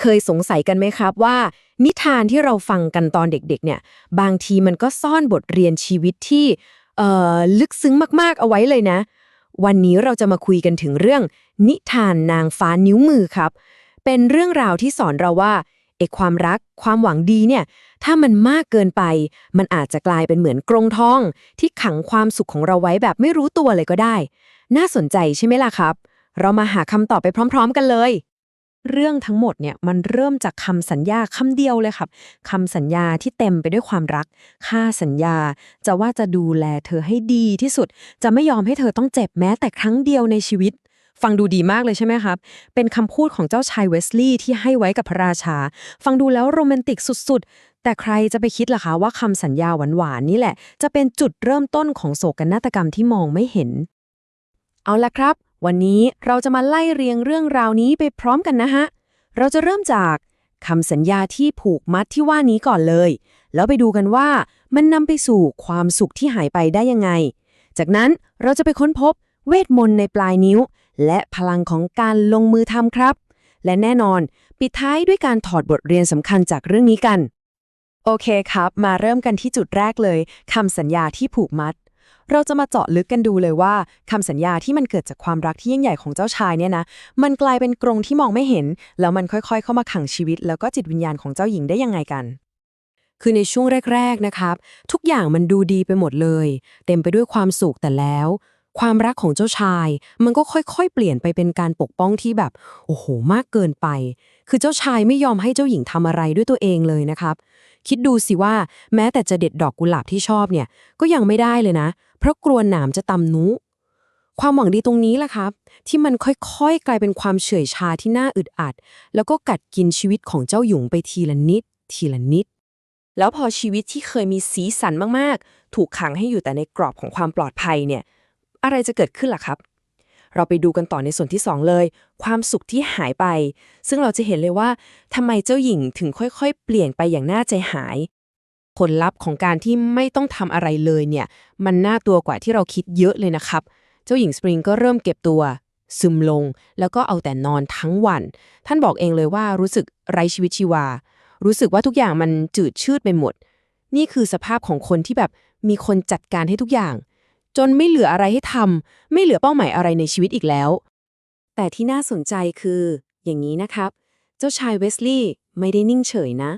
เคยสงสัยกันไหมครับว่า นิทานที่เราฟังกันตอนเด็กๆ เนี่ย บางทีมันก็ซ่อนบทเรียนชีวิตที่เอ่อลึกซึ้งมากๆ เอาไว้เลยนะ วันนี้เราจะมาคุยกันถึงเรื่อง นิทานนางฟ้านิ้วมือครับ เป็นเรื่องราวที่สอนเราว่าเอกความรักความหวังดีเนี่ย ถ้ามันมากเกินไป มันอาจจะกลายเป็นเหมือนกรงทอง ที่ขังความสุขของเราไว้แบบไม่รู้ตัวเลยก็ได้ น่าสนใจใช่ไหมล่ะครับ เรามาหาคำตอบไปพร้อม ๆ กันเลย เรื่องทั้งหมดเนี่ยมันเริ่มจากคำสัญญาคำเดียวเลยครับคำสัญญาที่เต็มไปด้วยความรัก ค่าสัญญาจะว่าจะดูแลเธอให้ดีที่สุด จะไม่ยอมให้เธอต้องเจ็บแม้แต่ครั้งเดียวในชีวิต ฟังดูดีมากเลยใช่ไหมครับ เป็นคำพูดของเจ้าชายเวสลีย์ที่ให้ไว้กับพระราชา ฟังดูแล้วโรแมนติกสุดๆ แต่ใครจะไปคิดล่ะคะว่าคำสัญญาหวานๆนี่แหละ จะเป็นจุดเริ่มต้นของโศกนาฏกรรมที่มองไม่เห็น เอาละครับ วันนี้เราจะมาไล่เรียงเรื่องราวนี้ไปพร้อมกันนะฮะ เราจะเริ่มจากคำสัญญาที่ผูกมัดที่ว่านี้ก่อนเลย แล้วไปดูกันว่ามันนำไปสู่ความสุขที่หายไปได้ยังไง จากนั้นเราจะไปค้นพบเวทมนต์ในปลายนิ้ว และพลังของการลงมือทำครับ และแน่นอน ปิดท้ายด้วยการถอดบทเรียนสำคัญจากเรื่องนี้กัน โอเคครับ มาเริ่มกันที่จุดแรกเลยคำสัญญาที่ผูกมัด เราจะมาเจาะลึกกันดูเลยว่าคำสัญญาที่มันเกิดจากความรักที่ยิ่งใหญ่ของเจ้าชายเนี่ยนะมันกลายเป็นกรงที่มองไม่เห็น แล้วมันค่อยๆ เข้ามาขังชีวิต แล้วก็จิตวิญญาณของเจ้าหญิงได้ยังไงกัน คือในช่วงแรก ๆนะครับ ทุกอย่างมันดูดีไปหมดเลย เต็มไปด้วยความสุขแต่แล้วความรักของเจ้าชาย มันก็ค่อยๆ เปลี่ยนไปเป็นการปกป้องที่แบบ โอ้โห มากเกินไป คือเจ้าชายไม่ยอมให้เจ้าหญิงทำอะไรด้วยตัวเองเลยนะครับ คิดดูสิว่าแม้แต่จะเด็ดดอกกุหลาบที่ชอบเนี่ย ก็ยังไม่ได้เลยนะ เพราะกลัวหนามจะตำนุ ความหวังดีตรงนี้แหละครับ ที่มันค่อยๆ กลายเป็นความเฉื่อยชาที่น่าอึดอัด แล้วก็กัดกินชีวิตของเจ้าหยงไปทีละนิด ทีละนิด แล้วพอชีวิตที่เคยมีสีสันมากๆ ถูกขังให้อยู่แต่ในกรอบของความปลอดภัยเนี่ยอะไรจะเกิดขึ้นล่ะครับ เราไปดูกันต่อในส่วนที่ 2 เลย ความสุขที่หายไป ซึ่งเราจะเห็นเลยว่าทำไมเจ้าหญิงถึงค่อยๆ เปลี่ยนไปอย่างน่าใจหาย ผลลัพธ์ของการที่ไม่ต้องทำอะไรเลยเนี่ย มันน่าตัวกว่าที่เราคิดเยอะเลยนะครับ เจ้าหญิงสปริงก็เริ่มเก็บตัว ซึมลง แล้วก็เอาแต่นอนทั้งวัน ท่านบอกเองเลยว่ารู้สึกไร้ชีวิตชีวา รู้สึกว่าทุกอย่างมันจืดชืดไปหมด นี่คือสภาพของคนที่แบบมีคนจัดการให้ทุกอย่าง จนไม่เหลืออะไรให้ทำไม่เหลือเป้าหมายอะไรในชีวิตอีกแล้ว แต่ที่น่าสนใจคือ อย่างนี้นะครับ เจ้าชายเวสลีย์ไม่ได้นิ่งเฉยนะ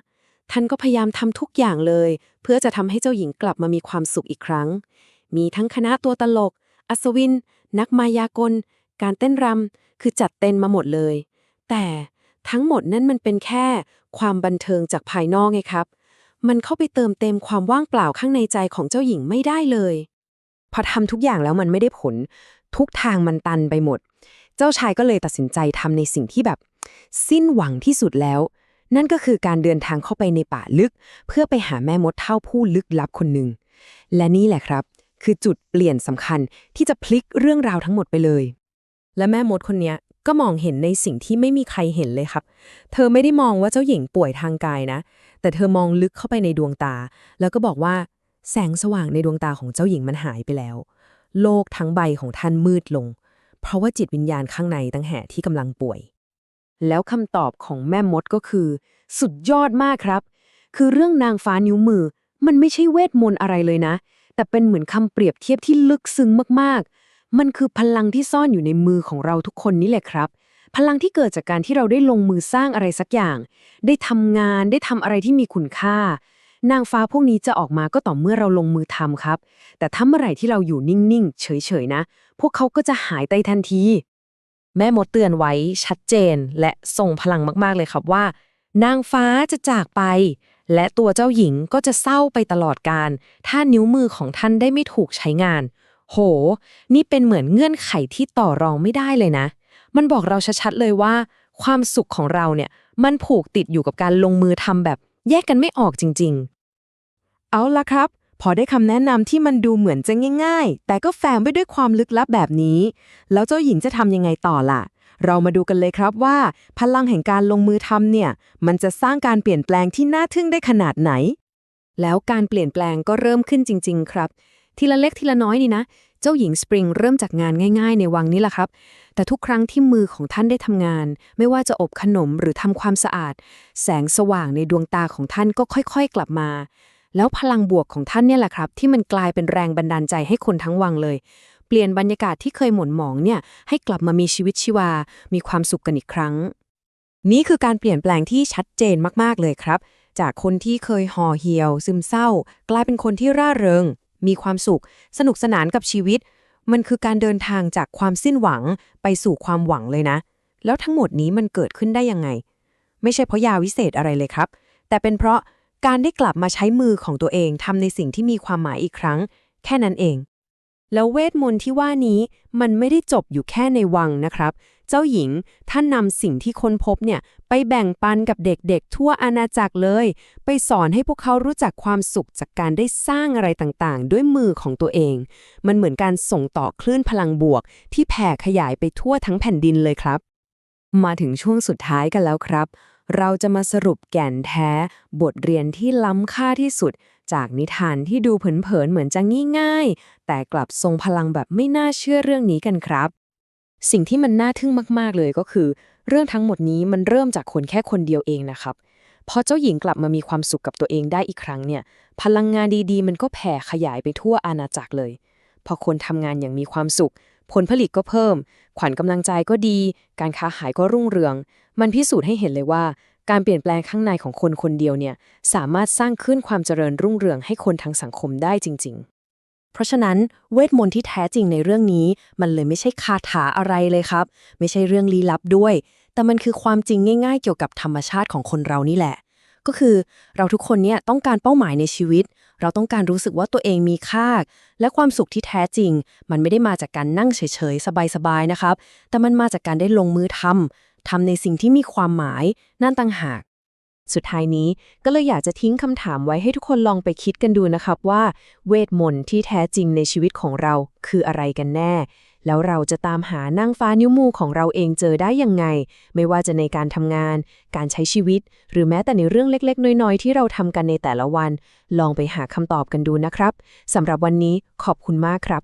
ท่านก็พยายามทำทุกอย่างเลย เพื่อจะทำให้เจ้าหญิงกลับมามีความสุขอีกครั้ง มีทั้งคณะตัวตลก อัศวิน นักมายากล การเต้นรำคือจัดเต็มมาหมดเลย แต่ทั้งหมดนั่นมันเป็นแค่ความบันเทิงจากภายนอกไงครับ มันเข้าไปเติมเต็มความว่างเปล่าข้างในใจของเจ้าหญิงไม่ได้เลย พอทำทุกอย่างแล้วมันไม่ได้ผล ทุกทางมันตันไปหมด เจ้าชายก็เลยตัดสินใจทำในสิ่งที่แบบ สิ้นหวังที่สุดแล้ว นั่นก็คือการเดินทางเข้าไปในป่าลึก เพื่อไปหาแม่มดเท่าผู้ลึกลับคนหนึ่ง และนี่แหละครับ คือจุดเปลี่ยนสำคัญที่จะพลิกเรื่องราวทั้งหมดไปเลย และแม่มดคนนี้ก็มองเห็นในสิ่งที่ไม่มีใครเห็นเลยครับ เธอไม่ได้มองว่าเจ้าหญิงป่วยทางกายนะ แต่เธอมองลึกเข้าไปในดวงตา แล้วก็บอกว่าแสงสว่างในดวงตาของเจ้าหญิงมันหายไปแล้ว โลกทั้งใบของท่านมืดลง เพราะว่าจิตวิญญาณข้างในตั้งแห่ที่กำลังป่วย แล้วคำตอบของแม่มดก็คือ สุดยอดมากครับ คือเรื่องนางฟ้านิ้วมือ มันไม่ใช่เวทมนต์อะไรเลยนะ แต่เป็นเหมือนคำเปรียบเทียบที่ลึกซึ้งมากๆ มันคือพลังที่ซ่อนอยู่ในมือของเราทุกคนนี่แหละครับ พลังที่เกิดจากการที่เราได้ลงมือสร้างอะไรสักอย่าง ได้ทำงานได้ทำอะไรที่มีคุณค่า นางฟ้าพวกนี้จะออกมาก็ต่อเมื่อเราลงมือทำครับ แต่ถ้าเมื่อไหร่ที่เราอยู่นิ่งๆ เฉยๆนะ พวกเขาก็จะหายไปทันที แม่มดเตือนไว้ชัดเจนและส่งพลังมากๆเลยครับว่า นางฟ้าจะจากไป และตัวเจ้าหญิงก็จะเศร้าไปตลอดการ ถ้านิ้วมือของท่านได้ไม่ถูกใช้งาน โห นี่เป็นเหมือนเงื่อนไขที่ต่อรองไม่ได้เลยนะ มันบอกเราชัดๆเลยว่า ความสุขของเราเนี่ยมันผูกติดอยู่กับการลงมือทำแบบแยกกันไม่ออกจริง ๆ เอาละครับ พอได้คำแนะนำที่มันดูเหมือนจะง่าย ๆ แต่ก็แฝงไปด้วยความลึกลับแบบนี้ แล้วเจ้าหญิงจะทำยังไงต่อล่ะ เรามาดูกันเลยครับว่า พลังแห่งการลงมือทำเนี่ย มันจะสร้างการเปลี่ยนแปลงที่น่าทึ่งได้ขนาดไหน แล้วการเปลี่ยนแปลงก็เริ่มขึ้นจริง ๆ ครับ ทีละเล็กทีละน้อยนี่นะ เจ้าหญิงสปริงเริ่มจากงานง่าย ๆ ในวังนี้แหละครับ แต่ทุกครั้งที่มือของท่านได้ทำงาน ไม่ว่าจะอบขนมหรือทำความสะอาด แสงสว่างในดวงตาของท่านก็ค่อย ๆ กลับมา แล้วพลังบวกของท่านเนี่ยแหละครับ ที่มันกลายเป็นแรงบันดาลใจให้คนทั้งวังเลย เปลี่ยนบรรยากาศที่เคยหม่นหมองเนี่ยให้กลับมามีชีวิตชีวา มีความสุขกันอีกครั้ง นี่คือการเปลี่ยนแปลงที่ชัดเจนมากๆเลยครับ จากคนที่เคยห่อเหี่ยว ซึมเศร้า กลายเป็นคนที่ร่าเริง มีความสุข สนุกสนานกับชีวิต มันคือการเดินทางจากความสิ้นหวังไปสู่ความหวังเลยนะ แล้วทั้งหมดนี้มันเกิดขึ้นได้ยังไง ไม่ใช่เพราะยาวิเศษอะไรเลยครับ แต่เป็นเพราะ การได้กลับมาใช้มือของตัวเองทำในสิ่งที่มีความหมายอีกครั้ง แค่นั้นเอง แล้วเวทมนต์ที่ว่านี้มันไม่ได้จบอยู่แค่ในวังนะครับ เจ้าหญิงท่านนำสิ่งที่ค้นพบเนี่ยไปแบ่งปันกับเด็กๆ ทั่วอาณาจักรเลย ไปสอนให้พวกเขารู้จักความสุขจากการได้สร้างอะไรต่างๆ ด้วยมือของตัวเอง มันเหมือนการส่งต่อคลื่นพลังบวก ที่แผ่ขยายไปทั่วทั้งแผ่นดินเลยครับ มาถึงช่วงสุดท้ายกันแล้วครับ เราจะมาสรุปแก่นแท้บทเรียนที่ล้ำค่าที่สุด จากนิทานที่ดูเผินๆเหมือนจะง่ายๆ แต่กลับทรงพลังแบบไม่น่าเชื่อเรื่องนี้กันครับ สิ่งที่มันน่าทึ่งมากๆเลยก็คือ เรื่องทั้งหมดนี้มันเริ่มจากคนแค่คนเดียวเองนะครับพอเจ้าหญิงกลับมามีความสุขกับตัวเองได้อีกครั้งเนี่ย พลังงานดีๆ มันก็แผ่ขยายไปทั่วอาณาจักรเลย พอคนทำงานอย่างมีความสุข ผลผลิตก็เพิ่ม ขวัญกำลังใจก็ดี การค้าขายก็รุ่งเรือง มันพิสูจน์ให้เห็นเลยว่า การเปลี่ยนแปลงข้างในของคนคนเดียวเนี่ยสามารถสร้างขึ้นความเจริญรุ่งเรืองให้คนทั้งสังคมได้จริงๆเพราะฉะนั้นเวทมนต์ที่แท้จริงในเรื่องนี้ มันเลยไม่ใช่คาถาอะไรเลยครับ ไม่ใช่เรื่องลี้ลับด้วย แต่มันคือความจริงง่าย ๆ เกี่ยวกับธรรมชาติของคนเรานี่แหละ ก็คือเราทุกคนเนี่ยต้องการเป้าหมายในชีวิต เราต้องการรู้สึกว่าตัวเองมีค่า และความสุขที่แท้จริง มันไม่ได้มาจากการนั่งเฉยๆ สบายๆ นะครับ แต่มันมาจากการได้ลงมือทำทำในสิ่งที่มีความหมาย นั่นต่างหาก สุดท้ายนี้ก็เลยอยากจะทิ้งคำถามไว้ให้ทุกคนลองไปคิดกันดูนะครับว่า เวทมนต์ที่แท้จริงในชีวิตของเราคืออะไรกันแน่ แล้วเราจะตามหานั่งฟ้านิ้วมือของเราเองเจอได้ยังไง ไม่ว่าจะในการทำงาน การใช้ชีวิต หรือแม้แต่ในเรื่องเล็กๆ น้อยๆ ที่เราทำกันในแต่ละวัน ลองไปหาคำตอบกันดูนะครับสำหรับวันนี้ขอบคุณมากครับ